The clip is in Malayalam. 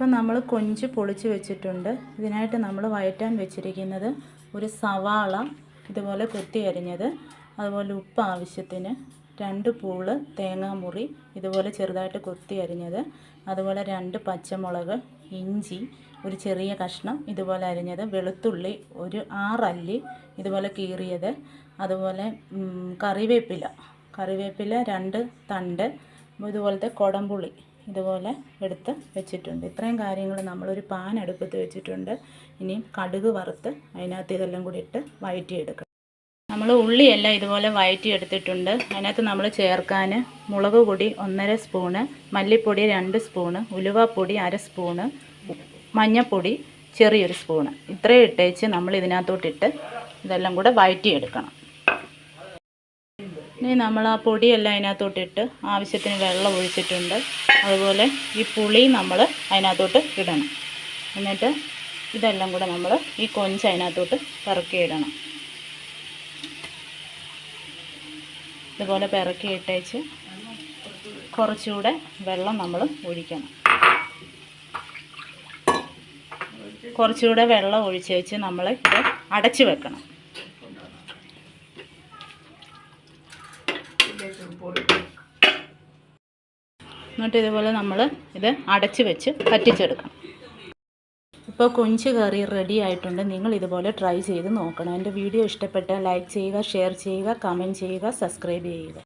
ഇപ്പം നമ്മൾ കൊഞ്ച് പൊളിച്ച് വെച്ചിട്ടുണ്ട്. ഇതിനായിട്ട് നമ്മൾ വയറ്റാൻ വെച്ചിരിക്കുന്നത് ഒരു സവാള ഇതുപോലെ കൊത്തി അരിഞ്ഞത് അതുപോലെ ഉപ്പ് ആവശ്യത്തിന് രണ്ട് പൂൾ തേങ്ങാമുറി ഇതുപോലെ ചെറുതായിട്ട് കൊത്തി അരിഞ്ഞത് അതുപോലെ രണ്ട് പച്ചമുളക് ഇഞ്ചി ഒരു ചെറിയ കഷ്ണം ഇതുപോലെ അരിഞ്ഞത് വെളുത്തുള്ളി ഒരു ആറല്ലി ഇതുപോലെ കീറിയത് അതുപോലെ കറിവേപ്പില. കറിവേപ്പില രണ്ട് തണ്ട് ഇതുപോലത്തെ കുടംപുളി. ഇതുപോലെ എടുത്ത് വെച്ചിട്ടുണ്ട്. ഇത്രയും കാര്യങ്ങൾ നമ്മളൊരു പാൻ അടുപ്പത്ത് വെച്ചിട്ടുണ്ട്. ഇനിയും കടുക് വറുത്ത് അതിനകത്ത് ഇതെല്ലാം കൂടി ഇട്ട് വഴറ്റിയെടുക്കണം നമ്മൾ ഉള്ളിയെല്ലാം ഇതുപോലെ വയറ്റിയെടുത്തിട്ടുണ്ട്. അതിനകത്ത് നമ്മൾ ചേർക്കാൻ മുളക് പൊടി ഒന്നര സ്പൂണ് മല്ലിപ്പൊടി രണ്ട് സ്പൂണ് ഉലുവാപ്പൊടി അര സ്പൂണ് മഞ്ഞൾപ്പൊടി ചെറിയൊരു സ്പൂണ്. ഇത്രയും ഇട്ടേച്ച് നമ്മൾ ഇതിനകത്തോട്ടിട്ട് ഇതെല്ലാം കൂടെ വഴറ്റിയെടുക്കണം ഇനി നമ്മൾ ആ പൊടിയെല്ലാം അതിനകത്തോട്ടിട്ട് ആവശ്യത്തിന് വെള്ളം ഒഴിച്ചിട്ടുണ്ട്. അതുപോലെ ഈ പുളി നമ്മൾ അതിനകത്തോട്ട് ഇടണം. എന്നിട്ട് ഇതെല്ലാം കൂടെ നമ്മൾ ഈ കൊഞ്ച് അതിനകത്തോട്ട് പിറക്കിയിടണം ഇതുപോലെ പിറക്കി ഇട്ടേച്ച് കുറച്ചുകൂടെ വെള്ളം നമ്മൾ ഒഴിക്കണം. കുറച്ചുകൂടെ വെള്ളം ഒഴിച്ച് വെച്ച് നമ്മൾ ഇത് അടച്ചു വെക്കണം. എന്നിട്ട് ഇതുപോലെ നമ്മൾ ഇത് അടച്ച് വെച്ച് പറ്റിച്ചെടുക്കണം. ഇപ്പോൾ കൊഞ്ച് കറി റെഡി ആയിട്ടുണ്ട്. നിങ്ങൾ ഇതുപോലെ ട്രൈ ചെയ്ത് നോക്കണം. എന്റെ വീഡിയോ ഇഷ്ടപ്പെട്ടാൽ ലൈക്ക് ചെയ്യുക ഷെയർ ചെയ്യുക കമന്റ് ചെയ്യുക സബ്സ്ക്രൈബ് ചെയ്യുക.